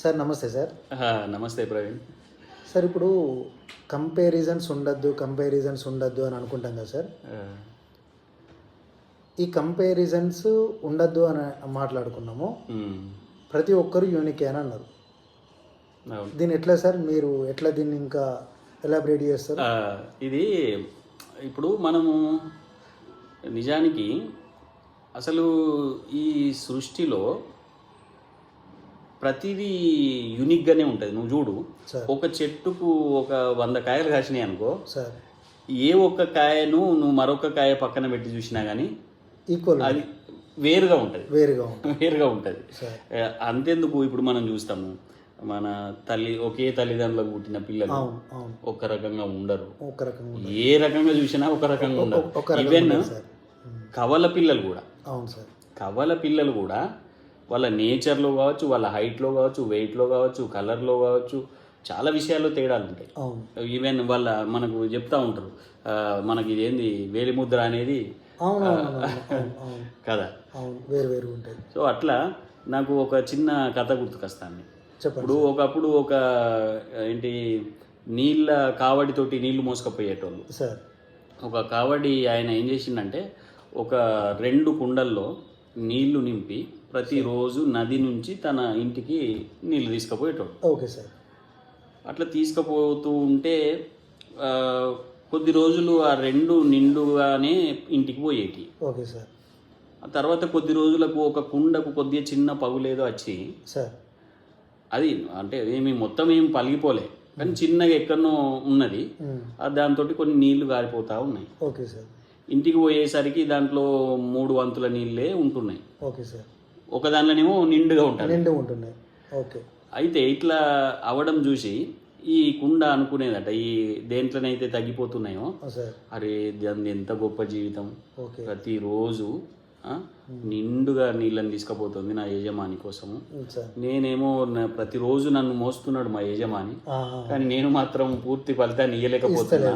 Sir నమస్తే sir. నమస్తే Praveen. Sir ఇప్పుడు కంపారిజన్స్ ఉండద్దు కంపారిజన్స్ ఉండద్దు అని అనుకుంటాం కదా సార్. ఈ కంపారిజన్స్ ఉండద్దు అని మాట్లాడుకున్నాము. ప్రతి ఒక్కరు యూనిక్ అని అన్నారు. దీన్ని ఎట్లా సార్? మీరు ఎట్లా దీన్ని ఇంకా ఎలాబరేట్ చేస్తారు? ఇది ఇప్పుడు మనము నిజానికి అసలు ఈ సృష్టిలో ప్రతిదీ యూనిక్గానే ఉంటుంది. నువ్వు చూడు ఒక చెట్టుకు ఒక వంద కాయలు కాసినాయి అనుకో సార్. ఏ ఒక్క కాయను నువ్వు మరొక కాయ పక్కన పెట్టి చూసినా కానీ ఈక్వల్ అది వేరుగా ఉంటుంది. వేరుగా ఉంటుంది. వేరుగా ఉంటుంది. అంతెందుకు ఇప్పుడు మనం చూస్తాము మన తల్లి ఒకే తల్లిదండ్రులకు పుట్టిన పిల్లలు ఒక రకంగా ఉండరు. ఒక రకంగా ఉంటుంది. ఏ రకంగా చూసినా ఒక రకంగా ఉండరు. ఈవెన్ కవల పిల్లలు కూడా. అవును సార్. కవల పిల్లలు కూడా వాళ్ళ నేచర్లో కావచ్చు వాళ్ళ హైట్లో కావచ్చు వెయిట్లో కావచ్చు కలర్లో కావచ్చు చాలా విషయాల్లో తేడాలు ఉంటాయి. ఈవెన్ వాళ్ళ మనకు చెప్తా ఉంటారు మనకి ఇదేంది వేలిముద్ర అనేది? కదా? వేరు వేరు ఉంటుంది సో అట్లా నాకు ఒక చిన్న కథ గుర్తుకొస్తాను ఇప్పుడు ఒకప్పుడు ఒక ఏంటి నీళ్ళ కావడితోటి నీళ్ళు మోసుకపోయేటోళ్ళు. సార్. ఒక కావడి ఆయన ఏం చేసిండంటే ఒక రెండు కుండల్లో నీళ్ళు నింపి ప్రతిరోజు నది నుంచి తన ఇంటికి నీళ్ళు తీసుకుపోయేటోడు. Okay sir. అట్లా తీసుకుపోతూ ఉంటే కొద్ది రోజులు ఆ రెండు నిండుగానే ఇంటికి పోయేటి. Okay sir. ఆ తర్వాత కొద్ది రోజులకు ఒక కుండకు కొద్దిగా చిన్న పగులేదో వచ్చి సార్. అది అంటే ఏమి మొత్తం ఏం పలిగిపోలే కానీ చిన్నగా ఎక్కడనో ఉన్నది. దాంతో కొన్ని నీళ్ళు గారిపోతా ఉన్నాయి. Okay sir. ఇంటికి పోయేసరికి దాంట్లో మూడు వంతుల నీళ్ళే ఉంటున్నాయి. Okay sir. ఒక దాంట్లోనేమో నిండుగా ఉంటుంది. నిండు ఉంటున్నాయి. ఓకే. అయితే ఇట్లా అవడం చూసి ఈ కుండ అనుకునేదట ఈ దేంట్లోనైతే తగ్గిపోతున్నాయో అరే దాని ఎంత గొప్ప జీవితం. ప్రతిరోజు నిండుగా నీళ్ళని తీసుకుపోతుంది నా యజమాని కోసము. నేనేమో ప్రతిరోజు నన్ను మోస్తున్నాడు మా యజమాని. కానీ నేను మాత్రం పూర్తి ఫలితాన్ని ఇయ్యలేకపోతున్నా.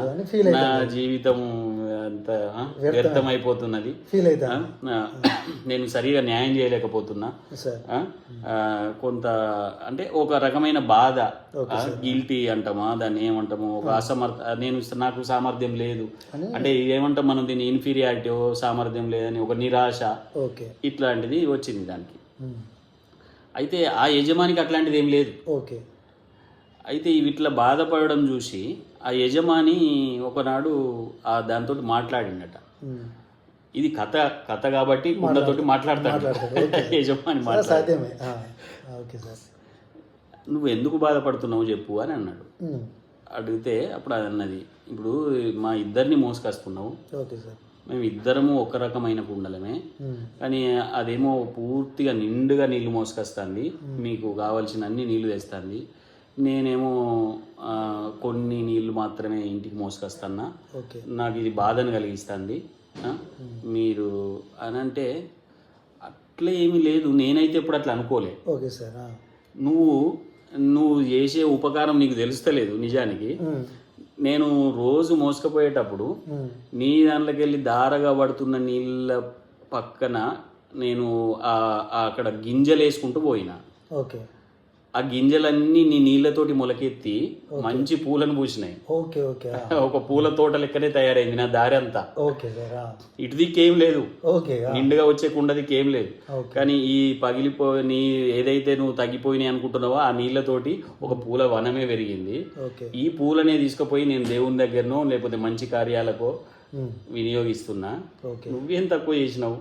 నా జీవితం ఆ, వ్యర్థం. అయిపోతున్నది ఫీల్ అవుతా. నేను సరిగా న్యాయం చేయలేకపోతున్నా. కొంత అంటే ఒక రకమైన బాధ. గిల్టీ అంటామా? దాన్ని ఏమంటాము? ఒక అసమర్థ నేను నాకు సామర్థ్యం లేదు. అంటే ఏమంటాం మనం దీన్ని ఇన్ఫీరియారిటీ సామర్థ్యం లేదని ఒక నిరాశ. ఇట్లాంటిది వచ్చింది దానికి. ఉమ్, అయితే ఆ యజమానికి అట్లాంటిది ఏం లేదు. ఓకే అయితే ఇట్లా బాధపడడం చూసి ఆ యజమాని ఒకనాడు ఆ దాంతో మాట్లాడిండట. ఇది కథ కథ కాబట్టి కుండతోటి మాట్లాడతాడు. యజమాని సాధ్యమే. Okay sir. నువ్వు ఎందుకు బాధపడుతున్నావు చెప్పు అని అన్నాడు. అడిగితే అప్పుడు అది అన్నది ఇప్పుడు మా ఇద్దరిని మోసుకొస్తున్నావు. Okay sir. మేము ఇద్దరము ఒక రకమైన కుండలమే. కానీ అదేమో పూర్తిగా నిండుగా నీళ్ళు మోసుకొస్తుంది. మీకు కావాల్సిన అన్ని నీళ్ళు తెస్తుంది. నేనేమో కొన్ని నీళ్ళు మాత్రమే ఇంటికి మోసుకొస్తున్నా. ఓకే. నాకు ఇది బాధను కలిగిస్తుంది. ఆ? మీరు అని అంటే అట్లా ఏమీ లేదు. నేనైతే ఎప్పుడు అట్లా అనుకోలే. ఓకే సార్ నువ్వు నువ్వు చేసే ఉపకారం నీకు తెలుస్తలేదు నిజానికి. ఉమ్, నేను రోజు మోసుకపోయేటప్పుడు ఉమ్, నీ దాంట్లోకి వెళ్ళి దారగా పడుతున్న నీళ్ళ పక్కన నేను అక్కడ గింజలు వేసుకుంటూ పోయినా. ఓకే. ఆ గింజలన్నీ నీ నీళ్ళతోటి మొలకెత్తి మంచి పూలను పూసినాయి. ఓకే ఓకే ఒక పూల తోట లెక్కనే తయారైంది నా దారి అంతా. ఓకే ఇటు దిక్కేం లేదు. ఓకే నిండుగా వచ్చే కుండదికి ఏం లేదు. కానీ ఈ పగిలిపో నీ ఏదైతే నువ్వు తగ్గిపోయినాయి అనుకుంటున్నావో ఆ నీళ్ళతోటి ఒక పూల వనమే పెరిగింది. ఈ పూలనే తీసుకుపోయి నేను దేవుని దగ్గరనో లేకపోతే మంచి కార్యాలకో వినియోగిస్తున్నా. ఓకే. నువ్వేం తక్కువ చేసినావు?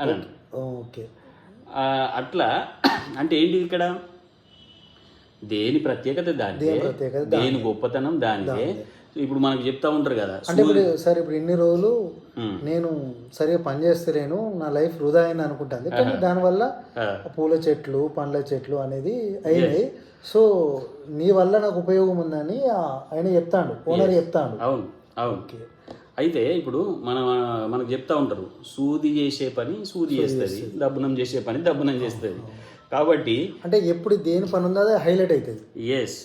అని. ఓకే. అట్లా అంటే ఏంటి ఇక్కడ? దేని ప్రత్యేకత ప్రత్యేకత దేని గొప్పతనం దానిదే? ఇప్పుడు మనకు చెప్తా ఉంటారు కదా అంటే ఇప్పుడు సార్ ఇప్పుడు ఇన్ని రోజులు. నేను సరిగా పని చేస్తలేను నా లైఫ్ వృధా అయింది అనుకుంటుంది. కానీ దానివల్ల పూల చెట్లు పండ్ల చెట్లు అనేది అయినాయి. సో నీ వల్ల నాకు ఉపయోగం ఉందని ఆయన చెప్తాడు ఓనర్ చెప్తాడు. అవును అవును. అయితే ఇప్పుడు మన మనకు చెప్తా ఉంటారు సూది చేసే పని సూది చేస్తుంది దబ్బునం చేసే పని దబ్బునం చేస్తుంది. కాబట్టి అంటే ఎప్పుడు దేని పని ఉందో అది హైలైట్ అవుతుంది ఎస్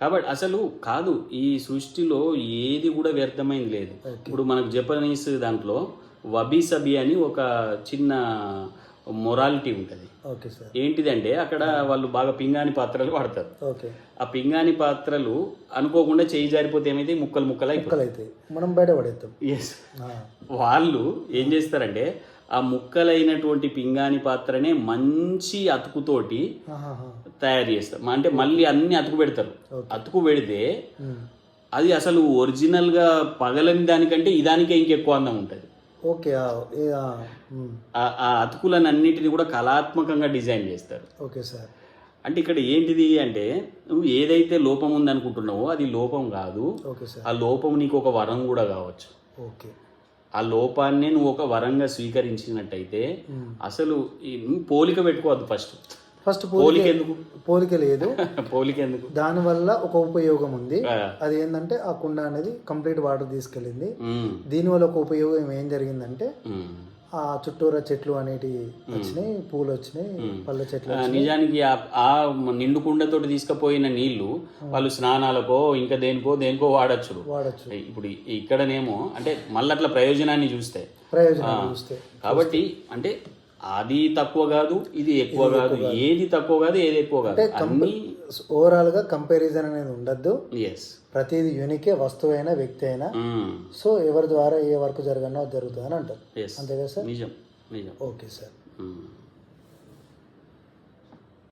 కాబట్టి అసలు కాదు ఈ సృష్టిలో ఏది కూడా వ్యర్థమైంది లేదు. ఇప్పుడు మనకు జపనీస్ దాంట్లో వబీ సబి అని ఒక చిన్న మొరాలిటీ ఉంటుంది. ఓకే సార్ ఏంటిదంటే అక్కడ వాళ్ళు బాగా పింగాణి పాత్రలు వాడతారు. ఓకే ఆ పింగాణి పాత్రలు అనుకోకుండా చేయి జారిపోతే ఏమైతే ముక్కలు ముక్కలు అయిపోతాయి మనం బయట పడేస్తాం ఎస్ వాళ్ళు ఏం చేస్తారంటే ఆ ముక్కలైనటువంటి పింగాణి పాత్రనే మంచి అతుకుతోటి. తయారు చేస్తారు. అంటే మళ్ళీ అన్ని అతుకు పెడతారు. అతుకు పెడితే. అది అసలు ఒరిజినల్గా పగలని దానికంటే ఈ దానికే ఇంకెక్కువ అందం ఉంటుంది. ఓకే ఆ, అతుకులను అన్నిటిని కూడా కళాత్మకంగా డిజైన్ చేస్తారు. Okay sir. అంటే ఇక్కడ ఏంటిది అంటే నువ్వు ఏదైతే లోపం ఉందనుకుంటున్నావో అది లోపం కాదు. ఆ లోపం నీకు ఒక వరం కూడా కావచ్చు. ఓకే. ఆ లోపాన్ని నువ్వు ఒక వరంగా స్వీకరించినట్టయితే. అసలు పోలిక పెట్టుకోవద్దు ఫస్ట్. ఫస్ట్ పోలిక ఎందుకు? పోలిక లేదు. పోలిక ఎందుకు? దానివల్ల ఒక ఉపయోగం ఉంది. అది ఏంటంటే ఆ కుండ అనేది కంప్లీట్ వాటర్ తీసుకెళ్ళింది. దీనివల్ల ఒక ఉపయోగం ఏం జరిగిందంటే. ఆ చుట్టూరా చెట్లు అనేటివి వచ్చినాయి పూలు వచ్చినాయి పళ్ళ చెట్లు నిజానికి ఆ- ఆ నిండు కుండతోటి తీసుకుపోయిన నీళ్ళు వాళ్ళు స్నానాలకో ఇంకా దేనికో దేనికో వాడచ్చు వాడచ్చు ఇప్పుడు ఇక్కడనేమో అంటే మళ్ళీ అట్లా ప్రయోజనాన్ని చూస్తే. ప్రయోజనాలు చూస్తే. కాబట్టి అంటే అది తక్కువ కాదు ఇది ఎక్కువ కాదు ఏది తక్కువ కాదు ఏది ఎక్కువ కాదు. అన్ని ఓవరాల్గా కంపారిజన్ అనేది ఉండద్దు. ఎస్ ప్రతిది యూనికే వస్తువైనా వ్యక్తి అయినా. సో ఎవరి ద్వారా ఏ వర్క్ జరగనో జరుగుతుంది అని అంటారు. అంతే కదా సార్? నిజం. నిజం. Okay sir. ఉమ్.